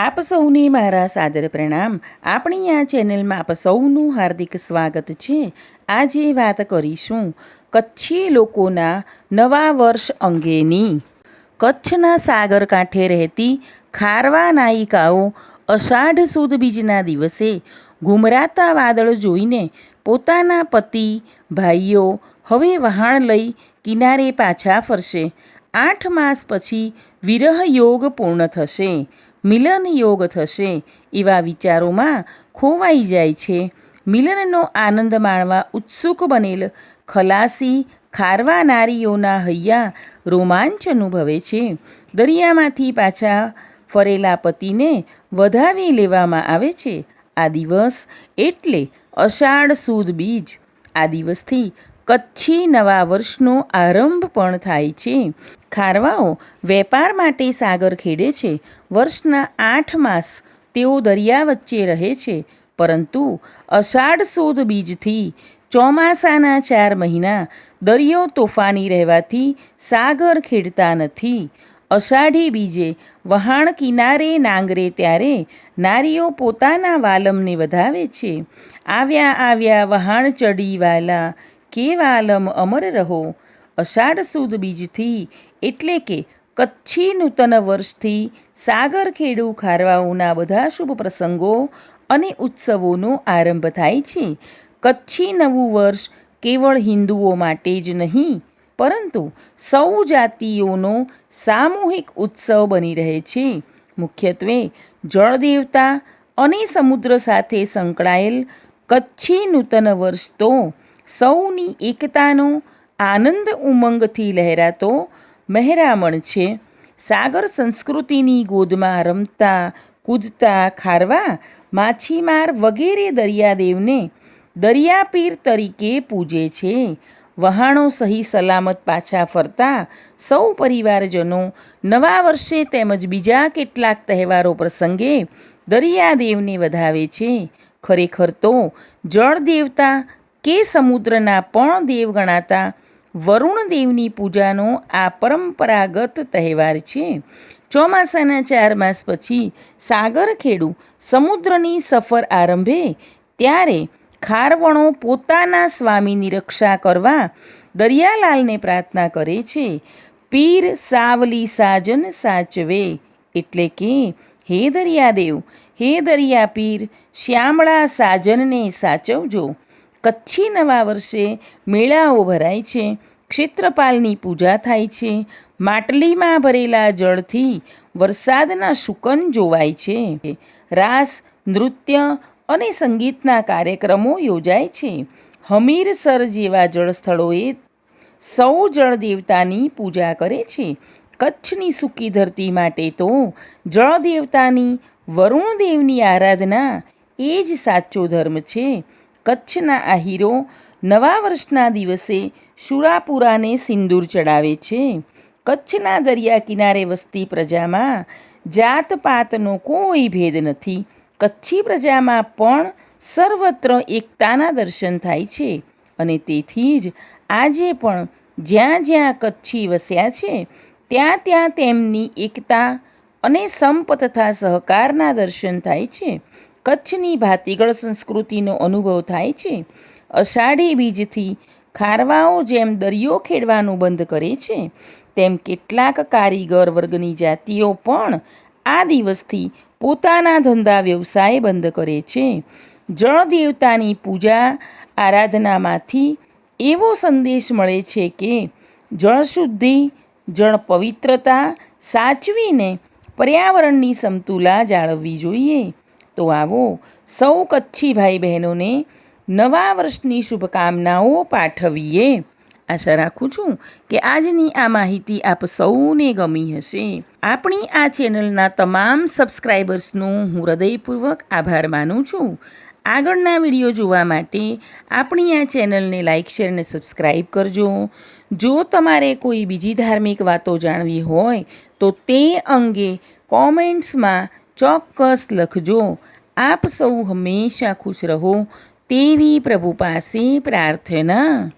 આપ સૌને મારા સાદર પ્રણામ. આપણી આ ચેનલમાં આપ સૌનું હાર્દિક સ્વાગત છે. આજે વાત કરીશું કચ્છી લોકોના નવા વર્ષ અંગેની. કચ્છના સાગર કાંઠે રહેતી ખારવા નાયિકાઓ અષાઢ સુદ બીજના દિવસે ઘુમરાતા વાદળ જોઈને પોતાના પતિ, ભાઈઓ હવે વહાણ લઈ કિનારે પાછા ફરશે. આઠ માસ પછી વિરહ યોગ પૂર્ણ થશે. મિલન યોગ થશે. એવા વિચારોમાં ખોવાઈ જાય છે. મિલનનો આનંદ માણવા ઉત્સુક બનેલ. ખલાસી ખારવા નારીઓના હૈયા રોમાંચ અનુભવે છે. દરિયામાંથી પાછા ફરેલા પતિને વધાવી લેવામાં આવે છે. આ દિવસ એટલે અષાઢ સુદ બીજ. આ દિવસથી કચ્છી નવા વર્ષનો આરંભ પણ થાય છે. ખારવાઓ વેપાર માટે સાગર ખેડે છે. વર્ષના આઠ માસ તેઓ દરિયા વચ્ચે રહે છે. પરંતુ અષાઢ સુદ બીજથી ચોમાસાના ચાર મહિના દરિયો તોફાની રહેવાથી સાગર ખેડતા નથી. અષાઢી બીજે વહાણ કિનારે નાંગરે ત્યારે નારીઓ પોતાના વાલમને વધાવે છે. આવ્યા આવ્યા વહાણ ચડી વાલા કે વાલમ અમર રહો. અષાઢ સુદ બીજથી એટલે કે કચ્છી નૂતન વર્ષથી સાગર ખેડુ ખારવાઓના બધા શુભ પ્રસંગો અને ઉત્સવોનો આરંભ થાય છે. કચ્છી નવું વર્ષ કેવળ હિન્દુઓ માટે જ નહીં, પરંતુ સૌ જાતિઓનો સામૂહિક ઉત્સવ બની રહે છે. મુખ્યત્વે જળદેવતા અને સમુદ્ર સાથે સંકળાયેલ કચ્છી નૂતન વર્ષ તો સૌની એકતાનો આનંદ ઉમંગથી લહેરાતો મહેરામણ છે. સાગર સંસ્કૃતિની ગોદમાં રમતા, કૂદતા, ખારવા, માછીમાર વગેરે દરિયાદેવને દરિયાપીર તરીકે પૂજે છે. વહાણો સહી સલામત પાછા ફરતા સૌ પરિવારજનો નવા વર્ષે તેમજ બીજા કેટલાક તહેવારો પ્રસંગે દરિયાદેવને વધાવે છે. ખરેખર તો જળ દેવતા કે સમુદ્રના પણ દેવ ગણાતા વરુણદેવની પૂજાનો આ પરંપરાગત તહેવાર છે. ચોમાસાના ચાર માસ પછી સાગર ખેડુ સમુદ્રની સફર આરંભે ત્યારે ખારવણો પોતાના સ્વામીની રક્ષા કરવા દરિયાલાલને પ્રાર્થના કરે છે. પીર સાવલી સાજન સાચવે એટલે કે, હે દરિયાદેવ, હે દરિયા પીર શ્યામળા સાજનને સાચવજો. કચ્છી નવા વર્ષે મેળાઓ ભરાય છે, ક્ષેત્રપાલની પૂજા થાય છે, માટલીમાં ભરેલા જળથી વરસાદના શુકન જોવાય છે. રાસ, નૃત્ય અને સંગીતના કાર્યક્રમો યોજાય છે. હમીરસર જેવા જળસ્થળોએ સૌ જળદેવતાની પૂજા કરે છે. કચ્છની સૂકી ધરતી માટે તો જળદેવતાની વરુણદેવની આરાધના એ જ સાચો ધર્મ છે. કચ્છના આ હીરો નવા વર્ષના દિવસે શુરાપુરાને સિંદૂર ચડાવે છે. કચ્છના દરિયા કિનારે વસતી પ્રજામાં જાત પાતનો કોઈ ભેદ નથી. કચ્છી પ્રજામાં પણ સર્વત્ર એકતાના દર્શન થાય છે અને તેથી જ આજે પણ જ્યાં જ્યાં કચ્છી વસ્યા છે, ત્યાં ત્યાં તેમની એકતા અને સંપ તથા સહકારના દર્શન થાય છે. કચ્છની ભાતીગળ સંસ્કૃતિનો અનુભવ થાય છે. અષાઢી બીજથી ખારવાઓ જેમ દરિયો ખેડવાનું બંધ કરે છે, તેમ કેટલાક કારીગર વર્ગની જાતિઓ પણ આ દિવસથી પોતાના ધંધા વ્યવસાય બંધ કરે છે. જળ દેવતાની પૂજા આરાધનામાંથી એવો સંદેશ મળે છે કે જળ શુદ્ધિ, જળ પવિત્રતા સાચવીને પર્યાવરણની સમતુલા જાળવવી જોઈએ. તો આવો. સૌ કચ્છી ભાઈ બહેનોને નવા વર્ષની શુભકામનાઓ પાઠવીએ. આશા રાખું છું કે આજની આ માહિતી આપ સૌને ગમી હશે. આપણી આ ચેનલના તમામ સબસ્ક્રાઈબર્સનો હું હૃદયપૂર્વક આભાર માનું છું. આગળના વીડિયો જોવા માટે આપણી આ ચેનલને લાઇક, શેર અને સબસ્ક્રાઈબ કરજો. જો તમારે કોઈ બીજી ધાર્મિક વાતો જાણવી હોય તો તે અંગે કોમેન્ટ્સમાં ચોક્કસ લખજો. આપ સૌ હંમેશા ખુશ રહો તેવી પ્રભુ પાસે પ્રાર્થના.